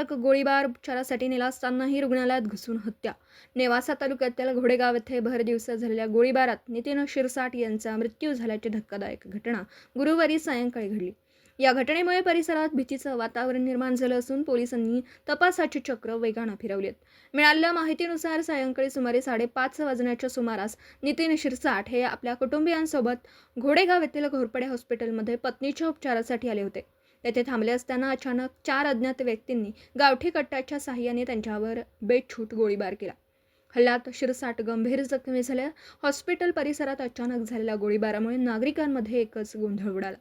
थरारक गोळीबार उपचारासाठी नेला असतानाही रुग्णालयात घुसून हत्या. नेवासा तालुक्यातील घोडेगाव येथे भर दिवसा झालेल्या गोळीबारात नितीन शिरसाट यांचा मृत्यू झाल्याची धक्कादायक घटना गुरुवारी सायंकाळी घडली. या घटनेमुळे परिसरात भीतीचं वातावरण निर्माण झालं असून पोलिसांनी तपासाची चक्र वेगानं फिरवलीत. मिळालेल्या माहितीनुसार सायंकाळी सुमारे साडेपाच वाजण्याच्या सुमारास नितीन शिरसाट हे आपल्या कुटुंबियांसोबत घोडेगाव येथील घोरपडे हॉस्पिटलमध्ये पत्नीच्या उपचारासाठी आले होते. तेथे थांबले असताना अचानक चार अज्ञात व्यक्तींनी गावठी कट्ट्याच्या साह्याने त्यांच्यावर बेछूट गोळीबार केला. हल्ल्यात शिरसाट गंभीर जखमी झाल्या. हॉस्पिटल परिसरात अचानक झालेल्या गोळीबारामुळे नागरिकांमध्ये एकच गोंधळ उडाला.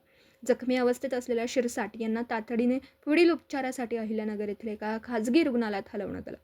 जखमी अवस्थेत असलेल्या शिरसाट यांना तातडीने पुढील उपचारासाठी अहिल्यानगर येथील एका खाजगी रुग्णालयात हलवण्यात आलं.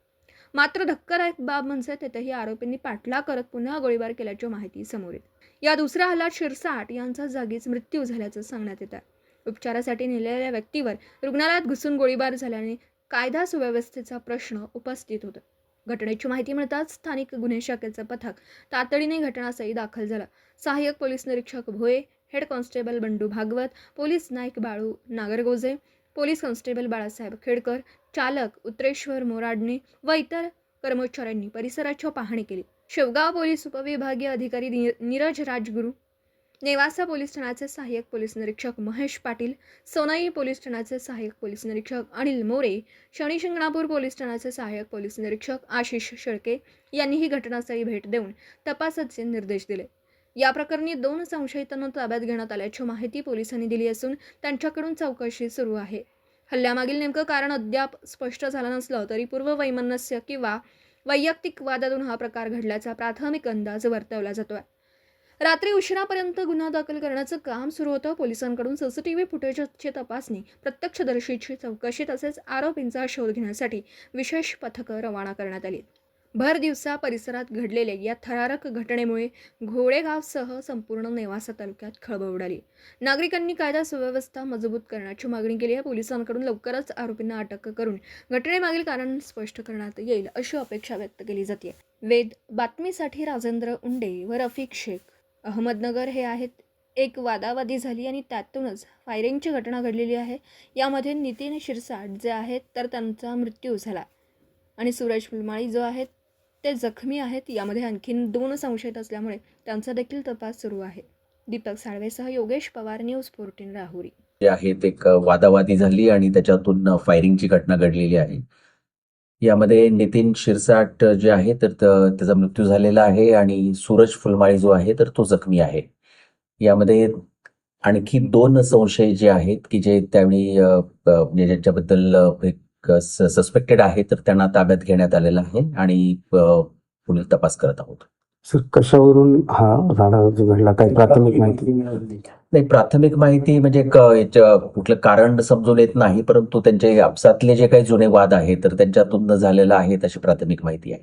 मात्र धक्कादायक बाब म्हणजे तेथेही आरोपींनी पाठला करत पुन्हा गोळीबार केल्याची माहिती समोर येत. या दुसऱ्या हल्ल्यात शिरसाट यांचा जागीच मृत्यू झाल्याचं सांगण्यात येत आहे. उपचारासाठी नेलेल्या व्यक्तीवर रुग्णालयात घुसून गोळीबार झाल्याने कायदा सुव्यवस्थेचा प्रश्न उपस्थित होता. घटनेची माहिती मिळताच स्थानिक गुन्हे शाखेचं पथक तातडीने घटनास्थळी दाखल झालं. सहाय्यक पोलीस निरीक्षक Bhoye head constable Bandu Bhagwat police Naik Balu Nagargoje police constable Balasaheb Khedkar चालक उत्रेश्वर मोराडणे व इतर कर्मचाऱ्यांनी परिसराची पाहणी केली. शेवगाव पोलीस उपविभागीय अधिकारी नीरज राजगुरू नेवासा पोलीस ठाण्याचे सहाय्यक पोलीस निरीक्षक महेश पाटील सोनाई पोलीस ठाण्याचे सहाय्यक पोलीस निरीक्षक अनिल मोरे शनी शिंगणापूर पोलीस ठाण्याचे सहाय्यक पोलीस निरीक्षक आशिष शेळके यांनीही घटनास्थळी भेट देऊन तपासाचे निर्देश दिले. या प्रकरणी दोन संशयितांना ताब्यात घेण्यात आल्याची माहिती पोलिसांनी दिली असून त्यांच्याकडून चौकशी सुरू आहे. हल्ल्यामागील नेमकं कारण अद्याप स्पष्ट झालं नसलं तरी पूर्ववैमनस्य किंवा वैयक्तिक वादातून हा प्रकार घडल्याचा प्राथमिक अंदाज वर्तवला जातोय. रात्री उशिरापर्यंत गुन्हा दाखल करण्याचं काम सुरू होतं. पोलिसांकडून सीसीटीव्ही फुटेजची तपासणी प्रत्यक्षदर्शीची चौकशी तसेच आरोपींचा शोध घेण्यासाठी विशेष पथकं रवाना करण्यात आली. भर दिवसा परिसरात घडलेल्या या थरारक घटनेमुळे घोडेगावसह संपूर्ण नेवासा तालुक्यात खळबळ उडाली. नागरिकांनी कायदा सुव्यवस्था मजबूत करण्याची मागणी केली आहे. पोलिसांकडून लवकरच आरोपींना अटक करून घटनेमागील कारण स्पष्ट करण्यात येईल अशी अपेक्षा व्यक्त केली जाते. वेद बातमीसाठी राजेंद्र उंडे व रफिक शेख. अहमदनगर हे आहेत. एक वादावादी झाली आणि त्यातूनच फायरिंगची घटना घडलेली आहे. यामध्ये नितीन शिरसाट जे आहेत तर त्यांचा मृत्यू झाला. आणि सूरज फुलमाळी जो आहेत ते जखमी आहेत. यामध्ये आणखीन दोन संशयित असल्यामुळे त्यांचा देखील तपास सुरू आहे. दीपक साळवेसह योगेश पवार न्यूज फोर्टीन राहुरी. जे आहेत एक वादावादी झाली आणि त्याच्यातून फायरिंगची घटना घडलेली आहे. यामध्ये नितीन शिरसाट जे आहे तर त- त्याचा मृत्यू झालेला आहे आणि सूरज फुलमाळी जो आहे तर तो जखमी आहे. यामध्ये आणखी दोन संशय जे आहेत की जे त्यावेळी म्हणजे ज्यांच्याबद्दल सस्पेक्टेड आहे तर त्यांना ताब्यात घेण्यात आलेलं आहे आणि पुढील तपास करत आहोत. सर कशावरून हा झाडा घडला? काही प्राथमिक माहिती नाही प्राथमिक माहिती म्हणजे कुठलं कारण समजून येत नाही परंतु त्यांचे आपसातले जे काही जुने वाद आहेत तर त्यांच्यातून झालेला आहे अशी प्राथमिक माहिती आहे.